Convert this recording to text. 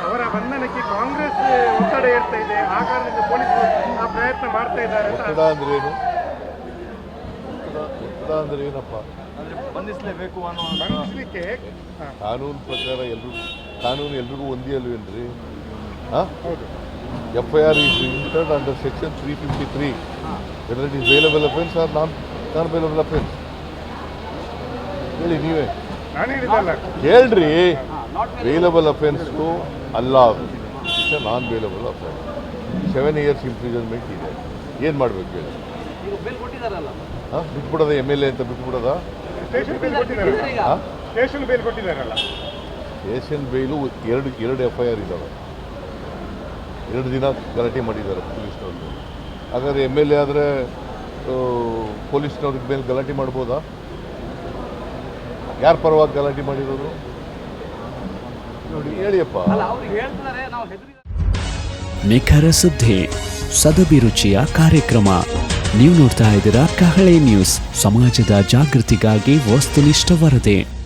ಅವರ ಬಂಧನಕ್ಕೆ ಕಾಂಗ್ರೆಸ್ ಒತ್ತಡ ಇರ್ತಾ ಇದೆ. ಆ ಕಾರಣದಿಂದ ಪೊಲೀಸರು ಆ ಪ್ರಯತ್ನ ಮಾಡ್ತಾ ಇದ್ದಾರೆ ಅಂತ. ಒತ್ತಡ ಅಂದ್ರೆ ಏನು? ಅಂದ್ರೆ ಏನಪ್ಪ? ಬಂಧಿಸಲೇಬೇಕು ಅನ್ನೋ ಬಂಧಿಸ್ಲಿಕ್ಕೆ ಕಾನೂನು ಪ್ರಕಾರ ಎಲ್ರಿಗೂ ಕಾನೂನು ಎಲ್ರಿಗೂ ಒಂದೇ ಅಲ್ವೇನ್ರಿ F I R is entered under section three fifty three whether it is bailable offence or non non bailable offence ಹೇಳಿ ನೀವೇ. ಹೇಳ್ರಿ. ವೇಲಬಲ್ ಅಫೆನ್ಸ್ಗೂ ಅಲ್ಲ it's non bailable offence seven years imprisonment ಇದೆ. ಏನು ಮಾಡ್ಬೇಕು ಹೇಳಿ? ಹಾಂ? ಬಿಟ್ಬಿಡೋದ ಎಂ ಎಲ್ ಎ ಅಂತ ಬಿಟ್ಬಿಡೋದ? ಸ್ಟೇಷನ್ ಬೇಲು ಎರಡು ಎರಡು ಎಫ್ ಐ ಆರ್ ಇದ್ದಾವೆ ಎರಡು ದಿನ ಗಲಾಟೆ ಮಾಡಿದ್ದಾರೆ ಪೊಲೀಸ್ನವ್ರಿಗೆ ಹಾಗಾದ್ರೆ ಎಂ ಎಲ್ ಎ ಆದರೆ ಪೊಲೀಸ್ನವ್ರಿಗೆ ಮೇಲೆ ಗಲಾಟೆ ಮಾಡ್ಬೋದಾ? ಯಾರ ಪರವಾಗಿ ಗಲಾಟೆ ಮಾಡಿರೋದು? ನೋಡಿ ಹೇಳಿಯಪ್ಪ. ನಿಖರ ಸುದ್ದಿ ಸದಭಿರುಚಿಯ ಕಾರ್ಯಕ್ರಮ. ನೀವು ನೋಡ್ತಾ ಇದ್ದೀರಾ ಕಹಳೆ ನ್ಯೂಸ್. ಸಮಾಜದ ಜಾಗೃತಿಗಾಗಿ ವಸ್ತುನಿಷ್ಠ ವರದಿ.